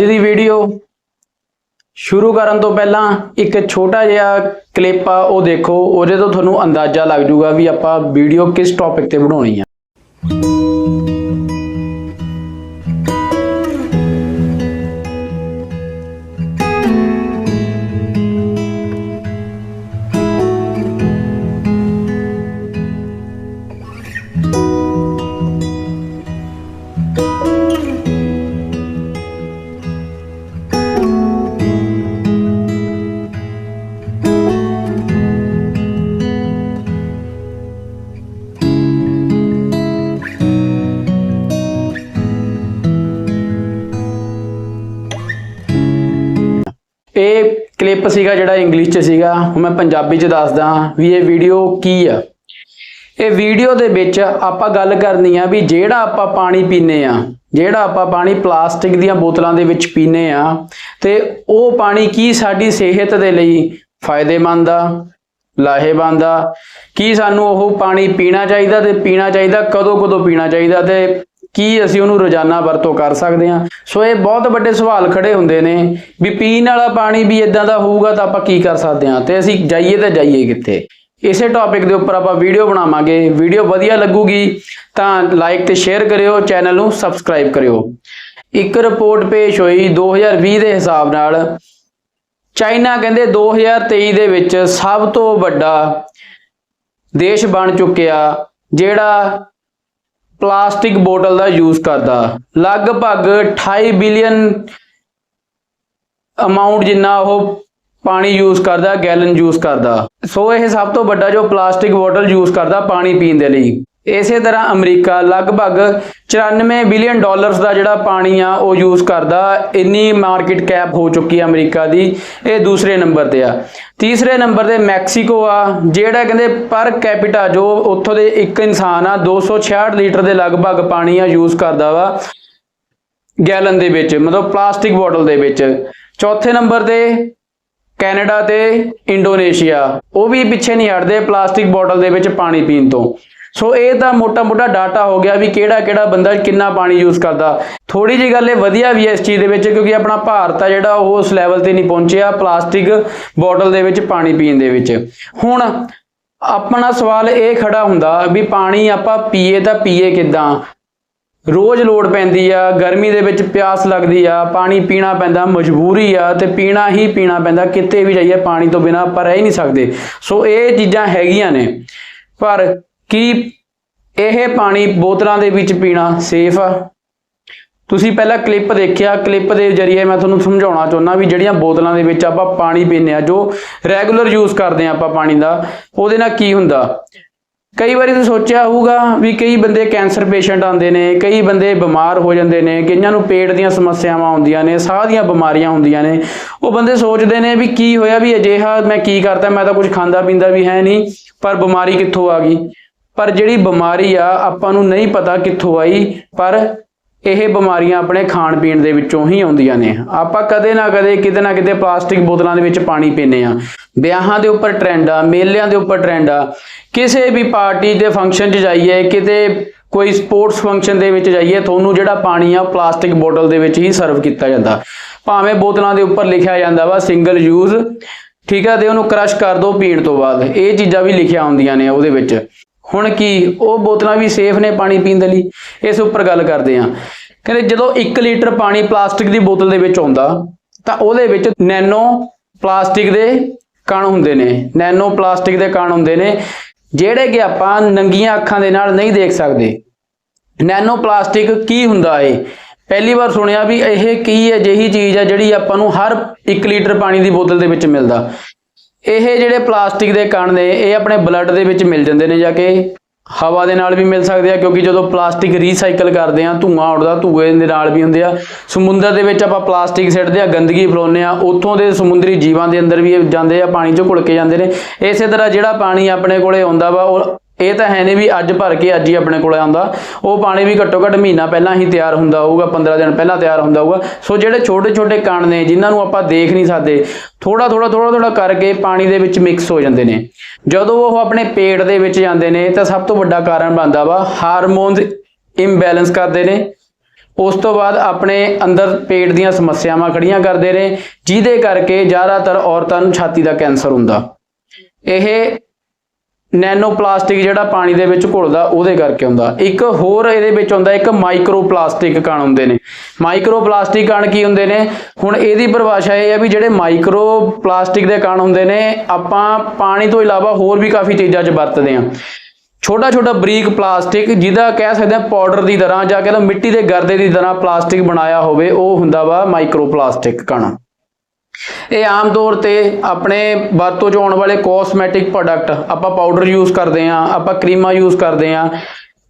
ਅੱਜ ਦੀ ਵੀਡੀਓ ਸ਼ੁਰੂ ਕਰਨ ਤੋਂ ਪਹਿਲਾਂ ਇੱਕ ਛੋਟਾ ਜਿਹਾ ਕਲਿੱਪ ਆ, ਉਹ ਦੇਖੋ, ਉਹਦੇ ਤੋਂ ਤੁਹਾਨੂੰ ਅੰਦਾਜ਼ਾ ਲੱਗ ਜਾਊਗਾ ਵੀ ਆਪਾਂ ਵੀਡੀਓ ਕਿਸ ਟੌਪਿਕ ਤੇ ਬਣਾਉਣੀ ਆ। ਕਲਿੱਪ ਸੀਗਾ ਜਿਹੜਾ ਇੰਗਲਿਸ਼ 'ਚ ਸੀਗਾ। ਹੁਣ ਮੈਂ ਪੰਜਾਬੀ 'ਚ ਦੱਸਦਾ ਵੀ ਇਹ ਵੀਡੀਓ ਕੀ ਆ। ਇਹ ਵੀਡੀਓ ਦੇ ਵਿੱਚ ਆਪਾਂ ਗੱਲ ਕਰਨੀ ਆ ਵੀ ਜਿਹੜਾ ਆਪਾਂ ਪਾਣੀ ਪੀਨੇ ਆ, ਜਿਹੜਾ ਆਪਾਂ ਪਾਣੀ ਪਲਾਸਟਿਕ ਦੀਆਂ ਬੋਤਲਾਂ ਦੇ ਵਿੱਚ ਪੀਨੇ ਆ, ਤੇ ਉਹ ਪਾਣੀ ਕੀ ਸਾਡੀ ਸਿਹਤ ਦੇ ਲਈ ਫਾਇਦੇਮੰਦ ਆ, ਲਾਹੇਵੰਦ ਆ? ਕੀ ਸਾਨੂੰ ਉਹ ਪਾਣੀ ਪੀਣਾ ਚਾਹੀਦਾ ਤੇ ਪੀਣਾ ਚਾਹੀਦਾ ਕਦੋਂ ਕਦੋਂ ਪੀਣਾ ਚਾਹੀਦਾ ਤੇ ਕੀ ਅਸੀਂ ਉਹਨੂੰ ਰੋਜ਼ਾਨਾ ਵਰਤੋਂ ਕਰ ਸਕਦੇ ਹਾਂ? ਸੋ ਇਹ ਬਹੁਤ ਵੱਡੇ ਸਵਾਲ ਖੜੇ ਹੁੰਦੇ ਨੇ ਵੀ ਪੀਣ ਵਾਲਾ ਪਾਣੀ ਵੀ ਇਦਾਂ ਦਾ ਹੋਊਗਾ ਤਾਂ ਆਪਾਂ ਕੀ ਕਰ ਸਕਦੇ ਹਾਂ? ਤੇ ਅਸੀਂ ਜਾਈਏ ਤਾਂ ਜਾਈਏ ਕਿੱਥੇ? ਇਸੇ ਟੌਪਿਕ ਦੇ ਉੱਪਰ ਆਪਾਂ ਵੀਡੀਓ ਬਣਾਵਾਂਗੇ। ਵੀਡੀਓ ਵਧੀਆ ਲੱਗੂਗੀ ਤਾਂ ਲਾਈਕ ਤੇ ਸ਼ੇਅਰ ਕਰਿਓ ਚੈਨਲ ਨੂੰ ਸਬਸਕ੍ਰਾਈਬ ਕਰਿਓ। ਇੱਕ ਰਿਪੋਰਟ ਪੇਸ਼ ਹੋਈ 2020 ਦੇ ਹਿਸਾਬ ਨਾਲ। ਚਾਈਨਾ ਕਹਿੰਦੇ 2023 ਦੇ ਵਿੱਚ ਸਭ ਤੋਂ ਵੱਡਾ ਦੇਸ਼ ਬਣ ਚੁੱਕਿਆ, ਜਿਹੜਾ ਪਲਾਸਟਿਕ ਬੋਟਲ ਦਾ ਯੂਜ਼ ਕਰਦਾ। ਲਗਭਗ 28 ਬਿਲੀਅਨ ਅਮਾਉਂਟ ਜਿੰਨਾ ਉਹ ਪਾਣੀ ਯੂਜ਼ ਕਰਦਾ, ਗੈਲਨ ਯੂਜ਼ ਕਰਦਾ। ਸੋ ਇਹ ਸਭ ਤੋਂ ਵੱਡਾ ਜੋ ਪਲਾਸਟਿਕ ਬੋਟਲ ਯੂਜ਼ ਕਰਦਾ ਪਾਣੀ ਪੀਣ ਦੇ ਲਈ। ਇਸੇ ਤਰ੍ਹਾਂ ਅਮਰੀਕਾ ਲਗਭਗ 94 ਬਿਲੀਅਨ ਡਾਲਰਸ ਦਾ ਜਿਹੜਾ ਪਾਣੀ ਆ, ਉਹ ਯੂਜ਼ ਕਰਦਾ, ਇੰਨੀ ਮਾਰਕੀਟ ਕੈਪ ਹੋ ਚੁੱਕੀ ਹੈ ਅਮਰੀਕਾ ਦੀ। ਇਹ ਦੂਸਰੇ ਨੰਬਰ ਤੇ ਆ। ਤੀਸਰੇ ਨੰਬਰ ਤੇ ਮੈਕਸੀਕੋ ਆ, ਜਿਹੜਾ ਕਹਿੰਦੇ ਪਰ ਕੈਪੀਟਾ, ਜੋ ਉੱਥੋਂ ਦੇ ਇੱਕ ਇਨਸਾਨ ਆ 266 ਲੀਟਰ ਦੇ ਲਗਭਗ ਪਾਣੀ ਆ ਯੂਜ਼ ਕਰਦਾ ਵਾ, ਗੈਲਨ ਦੇ ਵਿੱਚ, ਮਤਲਬ ਪਲਾਸਟਿਕ ਬੋਟਲ ਦੇ ਵਿੱਚ। ਚੌਥੇ ਨੰਬਰ ਤੇ ਕੈਨੇਡਾ ਤੇ ਇੰਡੋਨੇਸ਼ੀਆ। ਉਹ ਵੀ ਪਿੱਛੇ ਨਹੀਂ ਹਟਦੇ ਪਲਾਸਟਿਕ ਬੋਟਲ ਦੇ ਵਿੱਚ ਪਾਣੀ ਪੀਣ ਤੋਂ। ਸੋ ਇਹ ਤਾਂ ਮੋਟਾ-ਮੋਟਾ ਡਾਟਾ ਹੋ ਗਿਆ ਵੀ ਕਿਹੜਾ-ਕਿਹੜਾ ਬੰਦਾ ਕਿੰਨਾ ਪਾਣੀ ਯੂਜ਼ ਕਰਦਾ। ਥੋੜੀ ਜਿਹੀ ਗੱਲ ਇਹ ਵਧੀਆ ਵੀ ਹੈ ਇਸ ਚੀਜ਼ ਦੇ ਵਿੱਚ ਕਿਉਂਕਿ ਆਪਣਾ ਭਾਰਤ ਆ ਜਿਹੜਾ ਉਹ ਉਸ ਲੈਵਲ ਤੇ ਨਹੀਂ ਪਹੁੰਚਿਆ ਪਲਾਸਟਿਕ ਬੋਟਲ ਦੇ ਵਿੱਚ ਪਾਣੀ ਪੀਣ ਦੇ ਵਿੱਚ। ਹੁਣ ਆਪਣਾ ਸਵਾਲ ਇਹ ਖੜਾ ਹੁੰਦਾ ਵੀ ਪਾਣੀ ਆਪਾਂ ਪੀਏ ਤਾਂ ਪੀਏ ਕਿੱਦਾਂ? ਰੋਜ਼ ਲੋੜ ਪੈਂਦੀ ਆ, ਗਰਮੀ ਦੇ ਵਿੱਚ ਪਿਆਸ ਲੱਗਦੀ ਆ, ਪਾਣੀ ਪੀਣਾ ਪੈਂਦਾ, ਮਜਬੂਰੀ ਆ ਤੇ ਪੀਣਾ ਹੀ ਪੀਣਾ ਪੈਂਦਾ, ਕਿਤੇ ਵੀ ਜਾਈਏ ਪਾਣੀ ਤੋਂ ਬਿਨਾ ਆਪਾਂ ਰਹਿ ਹੀ ਨਹੀਂ ਸਕਦੇ। ਸੋ ਇਹ ਚੀਜ਼ਾਂ ਹੈਗੀਆਂ ਨੇ। ਪਰ ਕੀ ਇਹ ਪਾਣੀ ਬੋਤਲਾਂ ਦੇ ਵਿੱਚ ਪੀਣਾ ਸੇਫ ਆ? ਤੁਸੀਂ ਪਹਿਲਾਂ ਕਲਿੱਪ ਦੇਖਿਆ ਕਲਿੱਪ ਦੇ ਜ਼ਰੀਏ ਮੈਂ ਤੁਹਾਨੂੰ ਸਮਝਾਉਣਾ ਚਾਹੁੰਦਾ ਵੀ ਜਿਹੜੀਆਂ ਬੋਤਲਾਂ ਦੇ ਵਿੱਚ ਆਪਾਂ ਪਾਣੀ ਪੀਂਦੇ ਆ, ਜੋ ਰੈਗੂਲਰ ਯੂਜ਼ ਕਰਦੇ ਆ ਆਪਾਂ ਪਾਣੀ ਦਾ, ਉਹਦੇ ਨਾਲ ਕੀ ਹੁੰਦਾ? ਕਈ ਵਾਰੀ ਤੁਸੀਂ ਸੋਚਿਆ ਹੋਊਗਾ ਵੀ ਕਈ ਬੰਦੇ ਕੈਂਸਰ ਪੇਸ਼ੈਂਟ ਆਉਂਦੇ ਨੇ, ਕਈ ਬੰਦੇ ਬਿਮਾਰ ਹੋ ਜਾਂਦੇ ਨੇ, ਕਈਆਂ ਨੂੰ ਪੇਟ ਦੀਆਂ ਸਮੱਸਿਆਵਾਂ ਆਉਂਦੀਆਂ ਨੇ, ਸਾਹ ਦੀਆਂ ਬਿਮਾਰੀਆਂ ਹੁੰਦੀਆਂ ਨੇ। ਉਹ ਬੰਦੇ ਸੋਚਦੇ ਨੇ ਵੀ ਕੀ ਹੋਇਆ ਵੀ ਅਜਿਹਾ ਮੈਂ ਕੀ ਕਰਤਾ, ਮੈਂ ਤਾਂ ਕੁਝ ਖਾਂਦਾ ਪੀਂਦਾ ਵੀ ਹੈ ਨਹੀਂ, ਪਰ ਬਿਮਾਰੀ ਕਿੱਥੋਂ ਆ ਗਈ? ਪਰ ਜਿਹੜੀ ਬਿਮਾਰੀ ਆ, ਆਪਾਂ ਨੂੰ ਨਹੀਂ ਪਤਾ ਕਿੱਥੋਂ ਆਈ, ਪਰ ਇਹ ਬਿਮਾਰੀਆਂ ਆਪਣੇ ਖਾਣ ਪੀਣ ਦੇ ਵਿੱਚੋਂ ਹੀ ਆਉਂਦੀਆਂ ਨੇ। ਆਪਾਂ ਕਦੇ ਨਾ ਕਦੇ, ਕਿਤੇ ਨਾ ਕਿਤੇ ਪਲਾਸਟਿਕ ਬੋਤਲਾਂ ਦੇ ਵਿੱਚ ਪਾਣੀ ਪੀਂਦੇ ਆ ਵਿਆਹਾਂ ਦੇ ਉੱਪਰ ਟ੍ਰੈਂਡ ਆ, ਮੇਲਿਆਂ ਦੇ ਉੱਪਰ ਟ੍ਰੈਂਡ ਆ। ਕਿਸੇ ਵੀ ਪਾਰਟੀ ਦੇ ਫੰਕਸ਼ਨ 'ਚ ਜਾਈਏ, ਕਿਤੇ ਕੋਈ ਸਪੋਰਟਸ ਫੰਕਸ਼ਨ ਦੇ ਵਿੱਚ ਜਾਈਏ, ਤੁਹਾਨੂੰ ਜਿਹੜਾ ਪਾਣੀ ਆ ਪਲਾਸਟਿਕ ਬੋਤਲ ਦੇ ਵਿੱਚ ਹੀ ਸਰਵ ਕੀਤਾ ਜਾਂਦਾ। ਭਾਵੇਂ ਬੋਤਲਾਂ ਦੇ ਉੱਪਰ ਲਿਖਿਆ ਜਾਂਦਾ ਵਾ ਸਿੰਗਲ ਯੂਜ਼ ਠੀਕ ਆ, ਤੇ ਉਹਨੂੰ ਕ੍ਰਸ਼ ਕਰ ਦਿਓ ਪੀਣ ਤੋਂ ਬਾਅਦ। ਇਹ ਚੀਜ਼ਾਂ ਵੀ ਲਿਖਿਆ ਹੁੰਦੀਆਂ ਨੇ ਉਹਦੇ ਵਿੱਚ। ਹੁਣ ਕੀ, ਉਹ ਬੋਤਲਾਂ ਵੀ ਸੇਫ ਨੇ ਪਾਣੀ ਪੀਣ ਦੇ ਲਈ? ਇਸ ਉੱਪਰ ਗੱਲ ਕਰਦੇ ਆ ਕਹਿੰਦੇ ਜਦੋਂ 1 ਲੀਟਰ ਪਾਣੀ ਪਲਾਸਟਿਕ ਦੀ ਬੋਤਲ ਦੇ ਵਿੱਚ ਆਉਂਦਾ, ਤਾਂ ਉਹਦੇ ਵਿੱਚ ਨੈਨੋ ਪਲਾਸਟਿਕ ਦੇ ਕਣ ਹੁੰਦੇ ਨੇ। ਨੈਨੋ ਪਲਾਸਟਿਕ ਦੇ ਕਣ ਹੁੰਦੇ ਨੇ, ਜਿਹੜੇ ਕਿ ਆਪਾਂ ਨੰਗੀਆਂ ਅੱਖਾਂ ਦੇ ਨਾਲ ਨਹੀਂ ਦੇਖ ਸਕਦੇ। ਨੈਨੋ ਪਲਾਸਟਿਕ ਕੀ ਹੁੰਦਾ ਏ? ਪਹਿਲੀ ਵਾਰ ਸੁਣਿਆ ਵੀ ਇਹ ਕੀ ਅਜਿਹੀ ਚੀਜ਼ ਹੈ ਜਿਹੜੀ ਆਪਾਂ ਨੂੰ ਹਰ 1 ਲੀਟਰ ਪਾਣੀ ਦੀ ਬੋਤਲ ਦੇ ਵਿੱਚ ਮਿਲਦਾ। ਇਹ ਜਿਹੜੇ ਪਲਾਸਟਿਕ ਦੇ ਕਣ ਨੇ, ਇਹ ਆਪਣੇ ਬਲੱਡ ਦੇ ਵਿੱਚ ਮਿਲ ਜਾਂਦੇ ਨੇ ਜਾ ਕੇ। ਹਵਾ ਦੇ ਨਾਲ ਵੀ ਮਿਲ ਸਕਦੇ ਆ, ਕਿਉਂਕਿ ਜਦੋਂ ਪਲਾਸਟਿਕ ਰੀਸਾਈਕਲ ਕਰਦੇ ਆ, ਧੂਆਂ ਉੱਡਦਾ, ਧੂਏ ਦੇ ਨਾਲ ਵੀ ਹੁੰਦੇ ਆ। ਸਮੁੰਦਰ ਦੇ ਵਿੱਚ ਆਪਾਂ ਪਲਾਸਟਿਕ ਸਿੱਟਦੇ ਆ, ਗੰਦਗੀ ਫਲਾਉਂਦੇ ਆ। ਉੱਥੋਂ ਦੇ ਸਮੁੰਦਰੀ ਜੀਵਾਂ ਦੇ ਅੰਦਰ ਵੀ ਜਾਂਦੇ ਆ, ਪਾਣੀ 'ਚ ਘੁਲ ਕੇ ਜਾਂਦੇ ਨੇ। ਇਸੇ ਤਰ੍ਹਾਂ ਜਿਹੜਾ ਪਾਣੀ ਆਪਣੇ ਕੋਲੇ ਆਉਂਦਾ ਵਾ, ਉਹ ਇਹ ਤਾਂ ਹੈ ਨਹੀਂ ਵੀ ਅੱਜ ਭਰ ਕੇ ਅੱਜ ਹੀ ਆਪਣੇ ਕੋਲ ਆਉਂਦਾ। ਉਹ ਪਾਣੀ ਵੀ ਘੱਟੋ ਘੱਟ ਮਹੀਨਾ ਪਹਿਲਾਂ ਹੀ ਤਿਆਰ ਹੁੰਦਾ ਹੋਊਗਾ 15 ਦਿਨ ਪਹਿਲਾਂ ਤਿਆਰ ਹੁੰਦਾ ਹੋਊਗਾ। ਸੋ ਜਿਹੜੇ ਛੋਟੇ ਛੋਟੇ ਕਣ ਨੇ, ਜਿਨ੍ਹਾਂ ਨੂੰ ਆਪਾਂ ਦੇਖ ਨਹੀਂ ਸਕਦੇ ਥੋੜਾ ਥੋੜਾ ਥੋੜਾ ਥੋੜਾ ਕਰਕੇ ਪਾਣੀ ਦੇ ਵਿੱਚ ਮਿਕਸ ਹੋ ਜਾਂਦੇ ਨੇ। ਜਦੋਂ ਉਹ ਆਪਣੇ ਪੇਟ ਦੇ ਵਿੱਚ ਜਾਂਦੇ ਨੇ, ਤਾਂ ਸਭ ਤੋਂ ਵੱਡਾ ਕਾਰਨ ਬਣਦਾ ਵਾ, ਹਾਰਮੋਨਸ ਇੰਬੈਲੈਂਸ ਕਰਦੇ ਨੇ। ਉਸ ਤੋਂ ਬਾਅਦ ਆਪਣੇ ਅੰਦਰ ਪੇਟ ਦੀਆਂ ਸਮੱਸਿਆਵਾਂ ਖੜੀਆਂ ਕਰਦੇ ਨੇ, ਜਿਹਦੇ ਕਰਕੇ ਜ਼ਿਆਦਾਤਰ ਔਰਤਾਂ ਨੂੰ ਛਾਤੀ ਦਾ ਕੈਂਸਰ ਹੁੰਦਾ। ਇਹ ਨੈਨੋ ਪਲਾਸਟਿਕ ਜਿਹੜਾ ਪਾਣੀ ਦੇ ਵਿੱਚ ਘੁਲਦਾ, ਉਹਦੇ ਕਰਕੇ ਹੁੰਦਾ। ਇੱਕ ਹੋਰ ਇਹਦੇ ਵਿੱਚ ਹੁੰਦਾ, ਇੱਕ ਮਾਈਕਰੋ ਪਲਾਸਟਿਕ ਕਣ ਹੁੰਦੇ ਨੇ। ਮਾਈਕਰੋ ਪਲਾਸਟਿਕ ਕਣ ਕੀ ਹੁੰਦੇ ਨੇ? ਹੁਣ ਇਹਦੀ ਪਰਿਭਾਸ਼ਾ ਇਹ ਹੈ ਵੀ ਜਿਹੜੇ ਮਾਈਕਰੋ ਪਲਾਸਟਿਕ ਦੇ ਕਣ ਹੁੰਦੇ ਨੇ, ਆਪਾਂ ਪਾਣੀ ਤੋਂ ਇਲਾਵਾ ਹੋਰ ਵੀ ਕਾਫੀ ਚੀਜ਼ਾਂ 'ਚ ਵਰਤਦੇ ਹਾਂ। ਛੋਟਾ ਛੋਟਾ ਬਰੀਕ ਪਲਾਸਟਿਕ, ਜਿਹਦਾ ਕਹਿ ਸਕਦੇ ਆ ਪਾਊਡਰ ਦੀ ਤਰ੍ਹਾਂ ਜਾਂ ਕਹਿੰਦਾ ਮਿੱਟੀ ਦੇ ਗਰਦੇ ਦੀ ਤਰ੍ਹਾਂ ਪਲਾਸਟਿਕ ਬਣਾਇਆ ਹੋਵੇ, ਉਹ ਹੁੰਦਾ ਵਾ ਮਾਈਕਰੋ ਪਲਾਸਟਿਕ ਕਣ। ਇਹ ਆਮ ਤੌਰ ਤੇ ਆਪਣੇ ਵਰਤੋਂ 'ਚ ਆਉਣ ਵਾਲੇ ਕੋਸਮੈਟਿਕ ਪ੍ਰੋਡਕਟ ਆਪਾਂ ਪਾਊਡਰ ਯੂਜ਼ ਕਰਦੇ ਆਂ ਆਪਾਂ ਕਰੀਮਾਂ ਯੂਜ਼ ਕਰਦੇ ਆਂ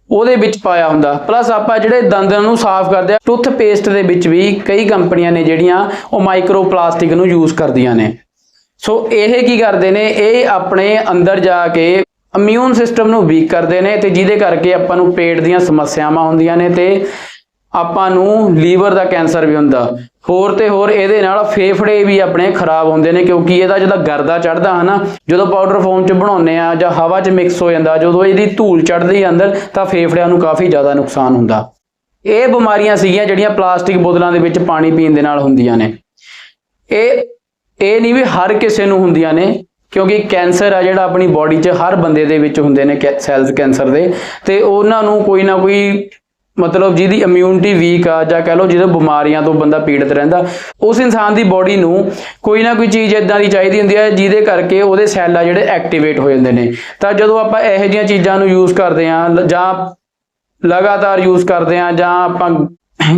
ਉਹਦੇ ਵਿੱਚ ਪਾਇਆ ਹੁੰਦਾ। ਪਲੱਸ ਆਪਾਂ ਜਿਹੜੇ ਦੰਦਾਂ ਨੂੰ ਸਾਫ਼ ਕਰਦੇ ਆ ਟੁੱਥ ਪੇਸਟ ਦੇ ਵਿੱਚ ਵੀ ਕਈ ਕੰਪਨੀਆਂ ਨੇ ਜਿਹੜੀਆਂ ਉਹ ਮਾਈਕਰੋ ਪਲਾਸਟਿਕ ਨੂੰ ਯੂਜ਼ ਕਰਦੀਆਂ ਨੇ। ਸੋ ਇਹ ਕੀ ਕਰਦੇ ਨੇ, ਇਹ ਆਪਣੇ ਅੰਦਰ ਜਾ ਕੇ ਇਮਿਊਨ ਸਿਸਟਮ ਨੂੰ ਵੀਕ ਕਰਦੇ ਨੇ ਤੇ ਜਿਹਦੇ ਕਰਕੇ ਆਪਾਂ ਨੂੰ ਪੇਟ ਦੀਆਂ ਸਮੱਸਿਆਵਾਂ ਹੁੰਦੀਆਂ ਨੇ ਤੇ ਆਪਾਂ ਨੂੰ ਲੀਵਰ ਦਾ ਕੈਂਸਰ ਵੀ ਹੁੰਦਾ। ਹੋਰ ਤੇ ਹੋਰ ਇਹਦੇ ਨਾਲ ਫੇਫੜੇ ਵੀ ਆਪਣੇ ਖਰਾਬ ਹੁੰਦੇ ਨੇ, ਕਿਉਂਕਿ ਇਹਦਾ ਜਦੋਂ ਗਰਦਾ ਚੜਦਾ ਹਨਾ, ਜਦੋਂ ਪਾਊਡਰ ਫਾਰਮ ਚ ਬਣਾਉਂਦੇ ਆ ਜਾਂ ਹਵਾ ਚ ਮਿਕਸ ਹੋ ਜਾਂਦਾ, ਜਦੋਂ ਇਹਦੀ ਧੂਲ ਚੜਦੀ ਅੰਦਰ, ਤਾਂ ਫੇਫੜਿਆਂ ਨੂੰ ਕਾਫੀ ਜ਼ਿਆਦਾ ਨੁਕਸਾਨ ਹੁੰਦਾ। ਇਹ ਬਿਮਾਰੀਆਂ ਸੀਗੀਆਂ ਜਿਹੜੀਆਂ ਪਲਾਸਟਿਕ ਬੋਤਲਾਂ ਦੇ ਵਿੱਚ ਪਾਣੀ ਪੀਣ ਦੇ ਨਾਲ ਹੁੰਦੀਆਂ ਨੇ। ਇਹ ਇਹ ਨਹੀਂ ਵੀ ਹਰ ਕਿਸੇ ਨੂੰ ਹੁੰਦੀਆਂ ਨੇ, ਕਿਉਂਕਿ ਕੈਂਸਰ ਆ ਜਿਹੜਾ ਆਪਣੀ ਬਾਡੀ 'ਚ ਹਰ ਬੰਦੇ ਦੇ ਵਿੱਚ ਹੁੰਦੇ ਨੇ ਸੈਲਸ ਕੈਂਸਰ ਦੇ, ਤੇ ਉਹਨਾਂ ਨੂੰ ਕੋਈ ਨਾ ਕੋਈ ਮਤਲਬ ਜਿਹਦੀ ਇਮਿਊਨਿਟੀ ਵੀਕ ਆ ਜਾਂ ਕਹ ਲਓ ਜਿਹਦੇ ਬਿਮਾਰੀਆਂ ਤੋਂ ਬੰਦਾ ਪੀੜਤ ਰਹਿੰਦਾ, ਉਸ ਇਨਸਾਨ ਦੀ ਬਾਡੀ ਨੂੰ ਕੋਈ ਨਾ ਕੋਈ ਚੀਜ਼ ਇਦਾਂ ਦੀ ਚਾਹੀਦੀ ਹੁੰਦੀ ਹੈ ਜਿਹਦੇ ਕਰਕੇ ਉਹਦੇ ਸੈੱਲ ਆ ਜਿਹੜੇ ਐਕਟੀਵੇਟ ਹੋ ਜਾਂਦੇ ਨੇ। ਤਾਂ ਜਦੋਂ ਆਪਾਂ ਇਹੋ ਜਿਹੀਆਂ ਚੀਜ਼ਾਂ ਨੂੰ ਯੂਜ਼ ਕਰਦੇ ਆ ਜਾਂ ਲਗਾਤਾਰ ਯੂਜ਼ ਕਰਦੇ ਆ ਜਾਂ ਆਪਾਂ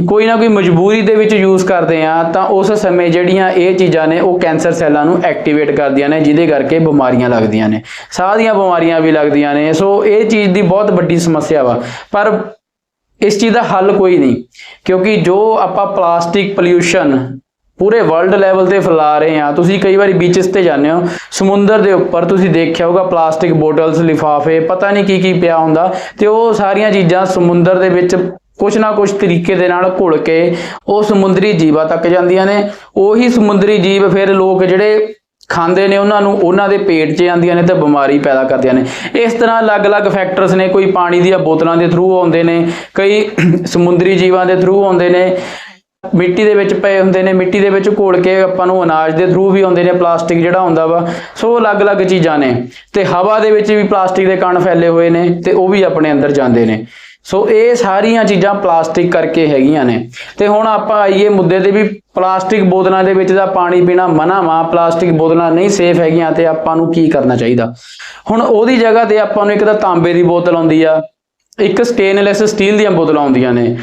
ਕੋਈ ਨਾ ਕੋਈ ਮਜਬੂਰੀ ਦੇ ਵਿੱਚ ਯੂਜ਼ ਕਰਦੇ ਆ ਤਾਂ ਉਸ ਸਮੇਂ ਜਿਹੜੀਆਂ ਇਹ ਚੀਜ਼ਾਂ ਨੇ ਉਹ ਕੈਂਸਰ ਸੈੱਲਾਂ ਨੂੰ ਐਕਟੀਵੇਟ ਕਰਦੀਆਂ ਨੇ, ਜਿਹਦੇ ਕਰਕੇ ਬਿਮਾਰੀਆਂ ਲੱਗਦੀਆਂ ਨੇ। ਸਾਹ ਦੀਆਂ ਬਿਮਾਰੀਆਂ ਵੀ ਲੱਗਦੀਆਂ ਨੇ। ਸੋ ਇਹ ਚੀਜ਼ ਦੀ ਬਹੁਤ ਵੱਡੀ ਸਮੱਸਿਆ ਵਾ। ਪਰ ਇਸ ਚੀਜ਼ ਦਾ ਹੱਲ ਕੋਈ ਨਹੀਂ, ਕਿਉਂਕਿ ਜੋ ਆਪਾਂ ਪਲਾਸਟਿਕ ਪੋਲਿਊਸ਼ਨ ਪੂਰੇ ਵਰਲਡ ਲੈਵਲ ਤੇ ਫੈਲਾ ਰਹੇ ਆ ਤੁਸੀਂ ਕਈ ਵਾਰੀ ਬੀਚਸ ਤੇ ਜਾਂਦੇ ਹੋ, ਸਮੁੰਦਰ ਦੇ ਉੱਪਰ ਤੁਸੀਂ ਦੇਖਿਆ ਹੋਗਾ ਪਲਾਸਟਿਕ ਬੋਟਲਸ, ਲਿਫਾਫੇ, ਪਤਾ ਨਹੀਂ ਕੀ ਕੀ ਪਿਆ ਹੁੰਦਾ, ਤੇ ਉਹ ਸਾਰੀਆਂ ਚੀਜ਼ਾਂ ਸਮੁੰਦਰ ਦੇ ਵਿੱਚ ਕੁਛ ਨਾ ਕੁਛ ਤਰੀਕੇ ਦੇ ਨਾਲ ਘੁਲ ਕੇ ਉਹ ਸਮੁੰਦਰੀ ਜੀਵਾਂ ਤੱਕ ਜਾਂਦੀਆਂ ਨੇ, ਉਹੀ ਸਮੁੰਦਰੀ ਜੀਵ ਫਿਰ ਲੋਕ ਜਿਹੜੇ ਖਾਂਦੇ ਨੇ ਉਹਨਾਂ ਨੂੰ, ਉਹਨਾਂ ਦੇ ਪੇਟ 'ਚ ਜਾਂਦੀਆਂ ਨੇ ਤੇ ਬਿਮਾਰੀ ਪੈਦਾ ਕਰਦੀਆਂ ਨੇ। ਇਸ ਤਰ੍ਹਾਂ ਅਲੱਗ-ਅਲੱਗ ਫੈਕਟਰਸ ਨੇ, ਕੋਈ ਪਾਣੀ ਦੀਆਂ ਬੋਤਲਾਂ ਦੇ ਥਰੂ ਆਉਂਦੇ ਨੇ, ਕਈ ਸਮੁੰਦਰੀ ਜੀਵਾਂ ਦੇ ਥਰੂ ਆਉਂਦੇ ਨੇ, ਮਿੱਟੀ ਦੇ ਵਿੱਚ ਪਏ ਹੁੰਦੇ ਨੇ, ਮਿੱਟੀ ਦੇ ਵਿੱਚ ਘੋਲ ਕੇ ਆਪਾਂ ਨੂੰ ਅਨਾਜ ਦੇ ਥਰੂ ਵੀ ਆਉਂਦੇ ਨੇ, ਪਲਾਸਟਿਕ ਜਿਹੜਾ ਹੁੰਦਾ ਵਾ, ਸੋ ਅਲੱਗ-ਅਲੱਗ ਚੀਜ਼ਾਂ ਨੇ। ਤੇ ਹਵਾ ਦੇ ਵਿੱਚ ਵੀ ਪਲਾਸਟਿਕ ਦੇ ਕਣ ਫੈਲੇ ਹੋਏ ਨੇ ਤੇ ਉਹ ਵੀ ਆਪਣੇ ਅੰਦਰ ਜਾਂਦੇ ਨੇ। ਸੋ ਇਹ ਸਾਰੀਆਂ ਚੀਜ਼ਾਂ ਪਲਾਸਟਿਕ ਕਰਕੇ ਹੈਗੀਆਂ ਨੇ। ਤੇ ਹੁਣ ਆਪਾਂ ਆਈਏ ਮੁੱਦੇ ਤੇ ਵੀ ਪਲਾਸਟਿਕ ਬੋਤਲਾਂ ਦੇ ਵਿੱਚ ਦਾ ਪਾਣੀ ਪੀਣਾ ਮਨਾ ਵਾ, ਪਲਾਸਟਿਕ ਬੋਤਲਾਂ ਨਹੀਂ ਸੇਫ ਹੈਗੀਆਂ ਤੇ ਆਪਾਂ ਨੂੰ ਕੀ ਕਰਨਾ ਚਾਹੀਦਾ? ਹੁਣ ਉਹਦੀ ਜਗ੍ਹਾ ਤੇ ਆਪਾਂ ਨੂੰ ਇੱਕ ਤਾਂ ਤਾਂਬੇ ਦੀ ਬੋਤਲ ਆਉਂਦੀ ਆ, ਇੱਕ ਸਟੇਨਲੈਸ ਸਟੀਲ ਦੀਆਂ ਬੋਤਲਾਂ ਆਉਂਦੀਆਂ ਨੇ।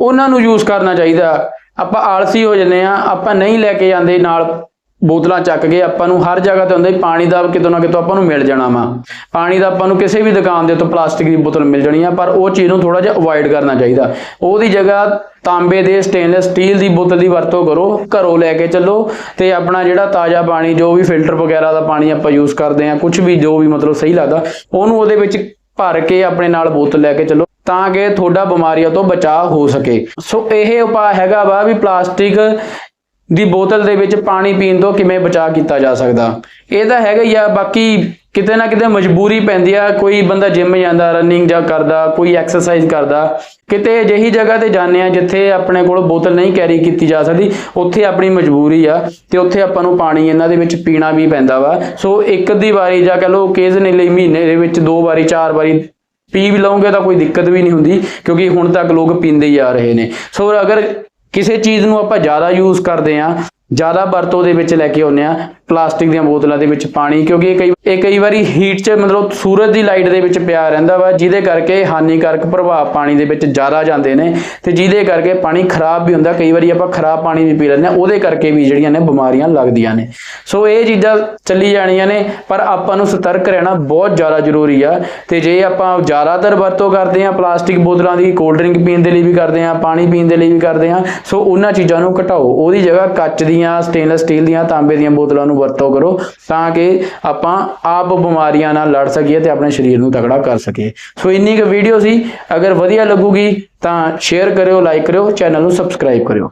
ਉਹਨਾਂ ਨੂੰ ਯੂਜ਼ ਕਰਨਾ ਚਾਹੀਦਾ। ਆਪਾਂ ਆਲਸੀ ਹੋ ਜੰਨੇ ਆ, ਆਪਾਂ ਨਹੀਂ ਲੈ ਕੇ ਜਾਂਦੇ ਨਾਲ ਬੋਤਲਾਂ ਚੱਕ ਕੇ ਆਪਾਂ ਨੂੰ ਹਰ ਜਗ੍ਹਾ ਤੇ ਹੁੰਦਾ ਪਾਣੀ ਦਾ ਕਿਤੋਂ ਨਾ ਕਿਤੋਂ ਆਪਾਂ ਨੂੰ ਮਿਲ ਜਾਣਾ ਵਾ। ਪਾਣੀ ਦਾ ਆਪਾਂ ਨੂੰ ਕਿਸੇ ਵੀ ਦੁਕਾਨ ਦੇ ਉੱਤੇ ਪਲਾਸਟਿਕ ਦੀ ਬੋਤਲ ਮਿਲ ਜਾਣੀ ਆ, ਪਰ ਉਹ ਚੀਜ਼ ਨੂੰ ਥੋੜਾ ਜਿਹਾ ਅਵੋਇਡ ਕਰਨਾ ਚਾਹੀਦਾ। ਉਹਦੀ ਜਗ੍ਹਾ ਤਾਂਬੇ ਦੇ ਸਟੇਨਲੈਸ ਸਟੀਲ ਦੀ ਬੋਤਲ ਦੀ ਵਰਤੋਂ ਕਰੋ, ਘਰੋਂ ਲੈ ਕੇ ਚੱਲੋ ਤੇ ਆਪਣਾ ਜਿਹੜਾ ਤਾਜ਼ਾ ਪਾਣੀ, ਜੋ ਵੀ ਫਿਲਟਰ ਵਗੈਰਾ ਦਾ ਪਾਣੀ ਆਪਾਂ ਯੂਜ਼ ਕਰਦੇ ਆ ਕੁਝ ਵੀ ਜੋ ਵੀ ਮਤਲਬ ਸਹੀ ਲੱਗਦਾ, ਉਹਨੂੰ ਉਹਦੇ ਵਿੱਚ ਭਰ ਕੇ ਆਪਣੇ ਨਾਲ ਬੋਤਲ ਲੈ ਕੇ ਚੱਲੋ ਤਾਂ ਕਿ ਤੁਹਾਡਾ ਬਿਮਾਰੀਆਂ ਤੋਂ ਬਚਾਅ ਹੋ ਸਕੇ। ਸੋ ਇਹ ਉਪਾਅ ਹੈਗਾ ਵਾ ਵੀ ਪਲਾਸਟਿਕ ਦੀ ਬੋਤਲ ਦੇ ਵਿੱਚ ਪਾਣੀ ਪੀਣ ਤੋਂ ਕਿਵੇਂ ਬਚਾਅ ਕੀਤਾ ਜਾ ਸਕਦਾ? ਇਹ ਤਾਂ ਹੈਗਾ ਹੀ ਆ, ਬਾਕੀ ਕਿਤੇ ਨਾ ਕਿਤੇ ਮਜਬੂਰੀ ਪੈਂਦੀ ਆ, ਕੋਈ ਬੰਦਾ ਜਿਮ ਜਾਂਦਾ ਰਨਿੰਗ ਜਾਂ ਕਰਦਾ, ਕੋਈ ਐਕਸਰਸਾਈਜ਼ ਕਰਦਾ, ਕਿਤੇ ਅਜਿਹੀ ਜਗ੍ਹਾ ਤੇ ਜਾਂਦੇ ਆ ਜਿੱਥੇ ਆਪਣੇ ਕੋਲ ਬੋਤਲ ਨਹੀਂ ਕੈਰੀ ਕੀਤੀ ਜਾ ਸਕਦੀ, ਉੱਥੇ ਆਪਣੀ ਮਜਬੂਰੀ ਆ ਤੇ ਉੱਥੇ ਆਪਾਂ ਨੂੰ ਪਾਣੀ ਇਹਨਾਂ ਦੇ ਵਿੱਚ ਪੀਣਾ ਵੀ ਪੈਂਦਾ ਵਾ। ਸੋ ਇੱਕ ਦੀ ਵਾਰੀ ਜਾਂ ਕਹ ਲਓ ਓਕੇਜ਼ਨਲੀ ਮਹੀਨੇ ਦੇ ਵਿੱਚ ਦੋ ਵਾਰੀ, ਚਾਰ ਵਾਰੀ ਪੀ ਵੀ ਲਓਗੇ ਤਾਂ ਕੋਈ ਦਿੱਕਤ ਵੀ ਨਹੀਂ ਹੁੰਦੀ, ਕਿਉਂਕਿ ਹੁਣ ਤੱਕ ਲੋਕ ਪੀਂਦੇ ਹੀ ਆ ਰਹੇ ਨੇ। ਸੋ ਅਗਰ ਕਿਸੇ ਚੀਜ਼ ਨੂੰ ਆਪਾਂ ਜ਼ਿਆਦਾ ਯੂਜ਼ ਕਰਦੇ ਆ ਜ਼ਿਆਦਾ ਵਰਤੋਂ ਦੇ ਵਿੱਚ ਲੈ ਕੇ ਆਉਂਦੇ ਆ ਪਲਾਸਟਿਕ ਦੀਆਂ ਬੋਤਲਾਂ ਦੇ ਵਿੱਚ ਪਾਣੀ, ਕਿਉਂਕਿ ਇਹ ਕਈ ਇਹ ਕਈ ਵਾਰੀ ਹੀਟ 'ਚ ਮਤਲਬ ਸੂਰਜ ਦੀ ਲਾਈਟ ਦੇ ਵਿੱਚ ਪਿਆ ਰਹਿੰਦਾ ਵਾ, ਜਿਹਦੇ ਕਰਕੇ ਹਾਨੀਕਾਰਕ ਪ੍ਰਭਾਵ ਪਾਣੀ ਦੇ ਵਿੱਚ ਜ਼ਿਆਦਾ ਜਾਂਦੇ ਨੇ ਤੇ ਜਿਹਦੇ ਕਰਕੇ ਪਾਣੀ ਖਰਾਬ ਵੀ ਹੁੰਦਾ, ਕਈ ਵਾਰੀ ਆਪਾਂ ਖਰਾਬ ਪਾਣੀ ਵੀ ਪੀ ਲੈਂਦੇ ਆ ਉਹਦੇ ਕਰਕੇ ਵੀ ਜਿਹੜੀਆਂ ਨੇ ਬਿਮਾਰੀਆਂ ਲੱਗਦੀਆਂ ਨੇ। ਸੋ ਇਹ ਚੀਜ਼ਾਂ ਚੱਲੀ ਜਾਣੀਆਂ ਨੇ, ਪਰ ਆਪਾਂ ਨੂੰ ਸਤਰਕ ਰਹਿਣਾ ਬਹੁਤ ਜ਼ਿਆਦਾ ਜ਼ਰੂਰੀ ਆ ਤੇ ਜੇ ਆਪਾਂ ਜ਼ਿਆਦਾਤਰ ਵਰਤੋਂ ਕਰਦੇ ਆ ਪਲਾਸਟਿਕ ਬੋਤਲਾਂ ਦੀ ਕੋਲਡ ਡਰਿੰਕ ਪੀਣ ਦੇ ਲਈ ਵੀ ਕਰਦੇ ਆ ਪਾਣੀ ਪੀਣ ਦੇ ਲਈ ਵੀ ਕਰਦੇ ਆ ਸੋ ਉਹਨਾਂ ਚੀਜ਼ਾਂ ਨੂੰ ਘਟਾਓ। ਉਹਦੀ ਜਗ੍ਹਾ ਕੱਚ ਦੀ ਦੀਆਂ ਸਟੇਨਲੈਸ ਸਟੀਲ ਦੀਆਂ, ਤਾਂਬੇ ਦੀਆਂ ਬੋਤਲਾਂ ਨੂੰ ਵਰਤੋਂ ਕਰੋ ਤਾਂ ਕਿ ਆਪਾਂ ਆਪ ਬਿਮਾਰੀਆਂ ਨਾਲ ਲੜ ਸਕੀਏ ਤੇ ਆਪਣੇ ਸਰੀਰ ਨੂੰ ਤਕੜਾ ਕਰ ਸਕੀਏ। ਸੋ ਇੰਨੀ ਕੁ ਵੀਡੀਓ ਸੀ। ਅਗਰ ਵਧੀਆ ਲੱਗੂਗੀ ਤਾਂ ਸ਼ੇਅਰ ਕਰਿਓ ਲਾਈਕ ਕਰਿਓ ਚੈਨਲ ਨੂੰ ਸਬਸਕ੍ਰਾਈਬ ਕਰਿਓ।